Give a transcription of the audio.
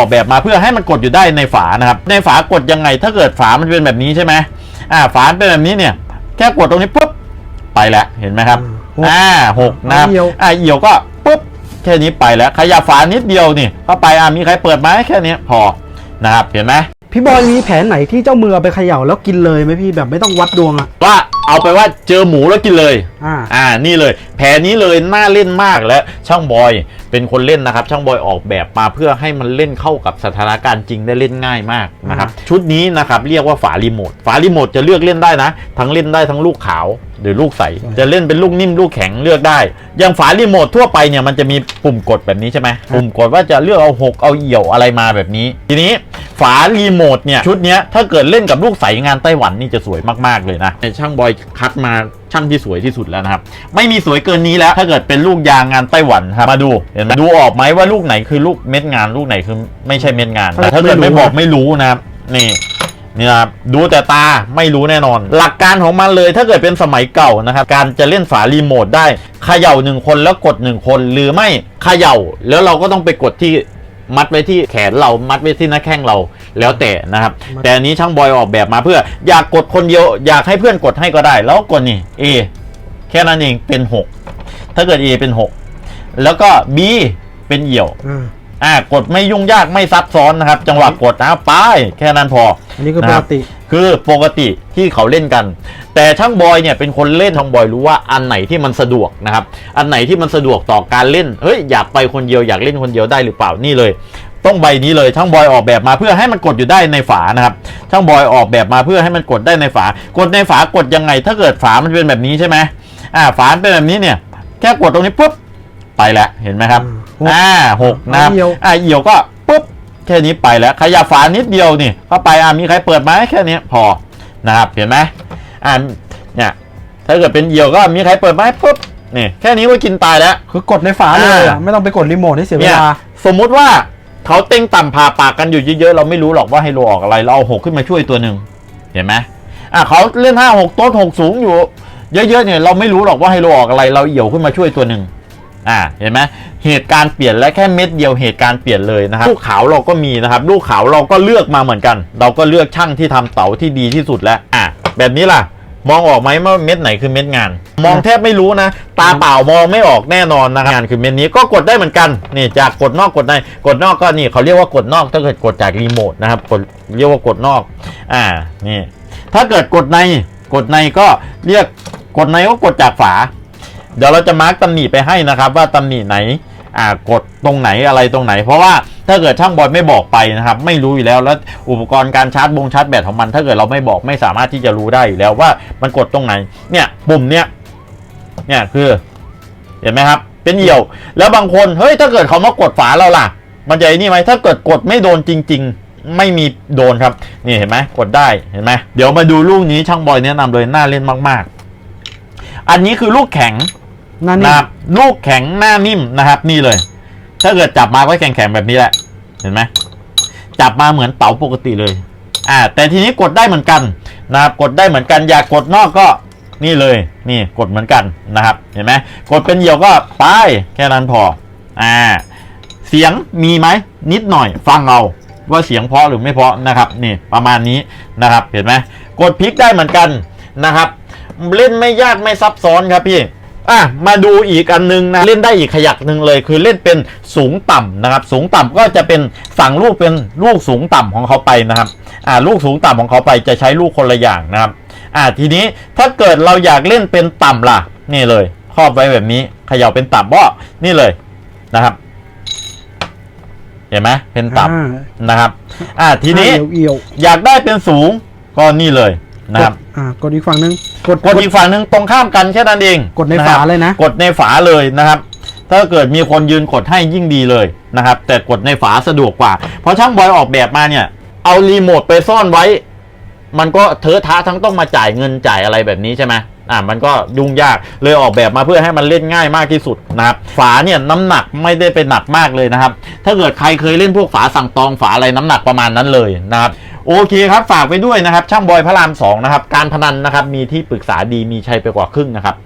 อกแบบมาเพื่อให้มันกดอยู่ได้ในฝานะครับ ในฝากดยังไง ถ้าเกิดฝามันเป็นแบบนี้ใช่ไหมอ่า ฝาเป็นแบบนี้เนี่ย แค่กดตรงนี้ปุ๊บไปแล้วเห็นไหมครับหกอ่าหกนะครับเอียวอ่าเอี่ยวก็ปุ๊บแค่นี้ไปแล้วขยับฝานิดเดียวนี่เข้าไปอ่ามีใครเปิดไหมแค่นี้พอนะครับเห็นไหม พี่บอยมีแผนไหนที่เจ้ามือเอาไปเขย่าแล้วกินเลยไหมพี่แบบไม่ต้องวัดดวงอะว่าเอาไปว่าเจอหมูแล้วกินเลย อ่า อ่านี่เลย แผนนี้เลยน่าเล่นมากและช่างบอยเป็นคนเล่นนะครับ ช่างบอยออกแบบมาเพื่อให้มันเล่นเข้ากับสถานการณ์จริงได้เล่นง่ายมากนะครับ ชุดนี้นะครับเรียกว่าฝารีโมทฝารีโมทจะเลือกเล่นได้นะ ทั้งเล่นได้ทั้งลูกขาวหรือลูกใส จะเล่นเป็นลูกนิ่มลูกแข็งเลือกได้ อย่างฝารีโมททั่วไปเนี่ยมันจะมีปุ่มกดแบบนี้ใช่ไหมปุ่มกดว่าจะเลือกเอาหกเอาเอี่ยวอะไรมาแบบนี้ ทีนี้ ฝารีโมทเนี่ย ชุดเนี้ยถ้าเกิดเล่นกับลูกใสงานไต้หวันนี่จะสวยมาก ๆ เลยนะช่างบอยคัดมาช่างที่สวยที่สุดแล้วนะครับ ไม่มีสวยเกินนี้แล้ว ถ้าเกิดเป็นลูกยางงานไต้หวันครับมาดูเห็นไหมดูออกไหมว่าลูกไหนคือลูกเม็ดงานลูกไหนคือไม่ใช่เม็ดงานแต่ถ้าเกิดไม่บอกไม่รู้นะครับนี่นี่นะครับดูแต่ตาไม่รู้แน่นอน หลักการของมันเลยถ้าเกิดเป็นสมัยเก่านะครับ การจะเล่นฝารีโมทได้เขย่าหนึ่งคนแล้วกดหนึ่งคน หรือไม่เขย่าแล้วเราก็ต้องไปกดที่ มัดไว้ที่แขนเรามัดไว้ที่หน้าแข้งเราแล้วแต่นะครับมัดแต่อันนี้ช่างบอยออกแบบมาเพื่ออยากกดคนเดียวอยากให้เพื่อนกดให้ก็ได้ แล้วกดนี่ A แค่นั้นเองเป็น 6 ถ้าเกิด A เป็น 6 แล้วก็ B เป็นเหี่ยวอ่าอ่ากดไม่ยุ่งยากไม่ซับซ้อนนะครับ จังหวะกดนะไปแค่นั้นพออันนี้คือนะปคกรับติ คือปกติที่เขาเล่นกัน แต่ช่างบอยเนี่ยเป็นคนเล่นช่างบอยรู้ว่าอันไหนที่มันสะดวกนะครับ อันไหนที่มันสะดวกต่อการเล่น เฮ้ยอยากไปคนเดียวอยากเล่นคนเดียวได้หรือเปล่านี่เลย ต้องใบนี้เลยช่างบอยออกแบบมาเพื่อให้มันกดอยู่ได้ในฝานะครับช่างบอยออกแบบมาเพื่อให้มันกดได้ในฝา กดในฝากดยังไง ถ้าเกิดฝามันเป็นแบบนี้ใช่ไหมอ่าฝาเป็นแบบนี้เนี่ยแค่กดตรงนี้ปุ๊บไปแล้วเห็นไหมครับหกอ่าหกนะครับเอี่ยวอ่าเอี่ยวก็ปุ๊บ แค่นี้ไปแล้วขยับฝานิดเดียวนี่เข้าไปอ่ามีใครเปิดไหมแค่นี้พอนะครับเห็นไหมอ่าเนี่ยถ้าเกิดเป็นเอี่ยวก็มีใครเปิดไหมปุ๊บนี่แค่นี้ก็กินตายแล้ว คือกดในฝาเลยอะอ่าไม่ต้องไปกดรีโมทให้เสียเวเนี่ยลาสมมุติว่าเขาเต็งต่ำผ่าปากกันอยู่เยอะๆ เราไม่รู้หรอกว่าไฮโลออกอะไร เราเอาหกขึ้นมาช่วยตัวหนึ่งเห็นไหมอะเขาเล่นห้าหกโต๊ะหกสูงอยู่ เยอะๆเนี่ยเราไม่รู้หรอกว่าไฮโลออกอะไร เราเอี่ยวขึ้นมาช่วยตัวหนึ่ง อ่าเห็นไหมเหตุการณ์เปลี่ยนและแค่เม็ดเดียวเหตุการณ์เปลี่ยนเลยนะครับลูกขาวเราก็มีนะครับลูกขาวเราก็เลือกมาเหมือนกัน เราก็เลือกช่างที่ทำเต๋าที่ดีที่สุดแล้วอะแบบนี้ล่ะ มองออกไหมว่าเม็ดไหนคือเม็ดงาน มองแทบไม่รู้นะ ตาเปล่ามองไม่ออกแน่นอนนะครับงานคือเม็ดนี้ก็กดได้เหมือนกันนี่จากกดนอกกดในกดนอกก็นี่เขาเรียกว่ากดนอกถ้าเกิดกดจากรีโมทนะครับกดเรียกว่ากดนอกอ่านี่ถ้าเกิดกดในกดในก็เรียกกดในก็กดจากฝา เดี๋ยวเราจะมาร์กตำหนิไปให้นะครับว่าตำหนิไหนอ่ากดตรงไหนอะไรตรงไหน เพราะว่าถ้าเกิดช่างบอยไม่บอกไปนะครับ ไม่รู้อยู่แล้วแล้วอุปกรณ์การชาร์จบงชาร์จแบตของมัน ถ้าเกิดเราไม่บอกไม่สามารถที่จะรู้ได้อยู่แล้วว่ามันกดตรงไหนเนี่ยปุ่มเนี่ยเนี่ยคือเห็นไหมครับ เป็นเหี่ยว แล้วบางคนเฮ้ยถ้าเกิดเขามากดฝาเราล่ะ มันจะไอ้นี่ไหมถ้าเกิดกดไม่โดนจริง ๆ ไม่มีโดนครับ นี่เห็นไหมกดได้เห็นไหมเดี๋ยวมาดูลูกนี้ช่างบอยแนะนำเลยน่าเล่นมาก ๆ อันนี้คือลูกแข็ง นนนะนี่ครับลูกแข็งหน้านิ่มนะครับ นี่เลย ถ้าเกิดจับมาก็แข็งๆแบบนี้แหละ เห็นไหมจับมาเหมือนเต๋าปกติเลย อ่า แต่ทีนี้กดได้เหมือนกันนะครับกดได้เหมือนกันอยากกดนอกก็นี่เลย นี่กดเหมือนกันนะครับ เห็นไหมกดเป็นเหยี่ยวก็ไปแค่นั้นพอ อ่า เสียงมีไหมนิดหน่อยฟังเอาว่าเสียงเพราะหรือไม่เพราะนะครับนี่ประมาณนี้นะครับ เห็นไหมกดพลิกได้เหมือนกันนะครับ เล่นไม่ยากไม่ซับซ้อนครับพี่ อะมาดูอีกอันนึงนะเล่นได้อีกขยักหนึ่งเลย คือเล่นเป็นสูงต่ำนะครับ สูงต่ำก็จะเป็นสั่งลูกเป็นลูกสูงต่ำของเขาไปนะครับอ่าลูกสูงต่ำของเขาไปจะใช้ลูกคนละอย่างนะครับอ่าทีนี้ถ้าเกิดเราอยากเล่นเป็นต่ำล่ะ นี่เลยครอบไว้แบบนี้เขย่าเป็นต่ำบ่นี่เลยนะครับเห็นไหมเป็นต่อ่าำนะครับอ่าทีนี้เอียวเอียวอยากได้เป็นสูงก็นี่เลยนะครับกดอ่ากดอีกฝั่งหนึง กดกดอีกฝั่งหนึ่งตรงข้ามกันแค่นั้นเองกดในะคฝารับเลยนะ กดในฝาเลยนะครับ ถ้าเกิดมีคนยืนกดให้ยิ่งดีเลยนะครับ แต่กดในฝาสะดวกกว่า เพราะช่างบอยออกแบบมาเนี่ย เอารีโมทไปซ่อนไว้ มันก็เทอะทะทั้งต้องมาจ่ายเงินจ่ายอะไรแบบนี้ใช่ไหมอ่ามันก็ยุ่งยากเลยออกแบบมาเพื่อให้มันเล่นง่ายมากที่สุดนะครับฝาเนี่ยน้ำหนักไม่ได้เป็นหนักมากเลยนะครับ ถ้าเกิดใครเคยเล่นพวกฝาสั่งตองฝาอะไรน้ำหนักประมาณนั้นเลยนะครับ โอเคครับฝากไปด้วยนะครับ ช่างบอยพระรามสองนะครับการพนันนะครับมีที่ปรึกษาดีมีชัยไปกว่าครึ่งนะครับ